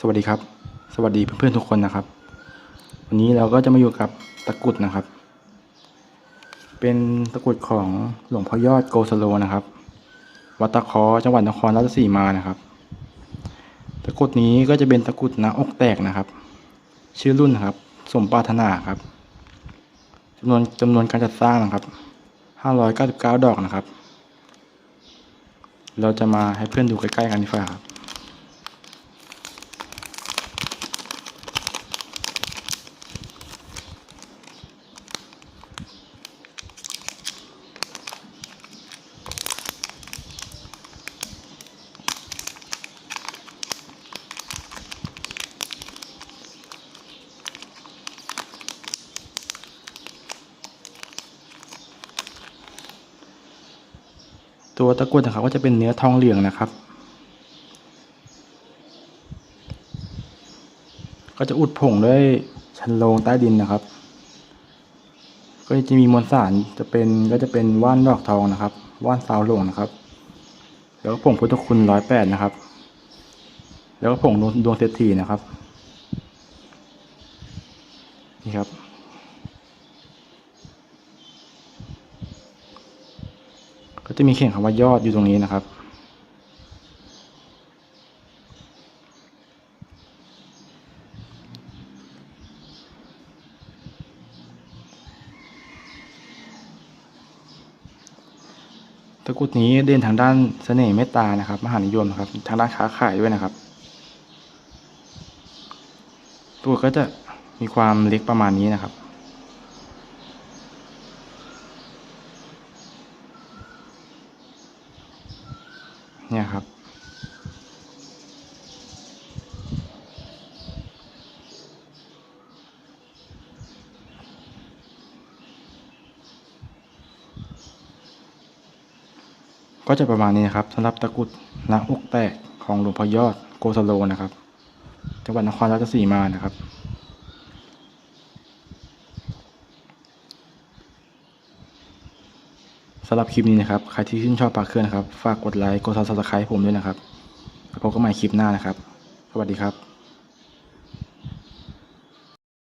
สวัสดีครับ สวัสดีเพื่อนๆทุกคนนะครับ วันนี้เราก็จะมาอยู่กับตะกุดนะครับ เป็นตะกุดของหลวงพ่อยอดโกสโลนะครับ วัดตะเคอจังหวัดนครราชสีมานะครับ ตะกุดนี้ก็จะเป็นตะกุดหน้าอกแตกนะครับ ชื่อรุ่นนะครับ สมปรารถนาครับจำนวนจำนวนการจัดสร้างนะครับ599 ดอกนะครับ เราจะมาให้เพื่อนดูใกล้ๆกันดีกว่าครับ ตัวตะกรุดนะครับก็จะเป็นเนื้อทองเหลืองนะครับ ก็จะอุดผงด้วยชั้นโลงใต้ดินนะครับ ก็จะมีมวลสารจะเป็นก็จะเป็นว่านดอกทองนะครับ ว่านสาวหลงนะครับ แล้วก็ผงพุทธคุณร้อยแปดนะครับ แล้วก็ผงดวงดวงเศรษฐีนะครับ นี่ครับ จะมีเขียนคำว่ายอดอยู่ตรงนี้นะครับ ตะกุดนี้เด่นทางด้านเสน่ห์เมตตานะครับ มหานิยมนะครับ ทางด้านค้าขายด้วยนะครับ ตัวก็จะมีความเล็กประมาณนี้นะครับ เนี่ยครับ ก็จะประมาณนี้นะครับสำหรับตะกุดนักอกแตกของหลวงพ่อยอดโกสโลนะครับจังหวัดนครราชสีมานะครับ สำหรับคลิปนี้นะครับ ใครที่ชื่นชอบปลาเครื่องนะครับ ฝากกดไลค์ กดซับสไครต์ผมด้วยนะครับแล้วพบกันใหม่คลิปหน้านะครับ สวัสดีครับ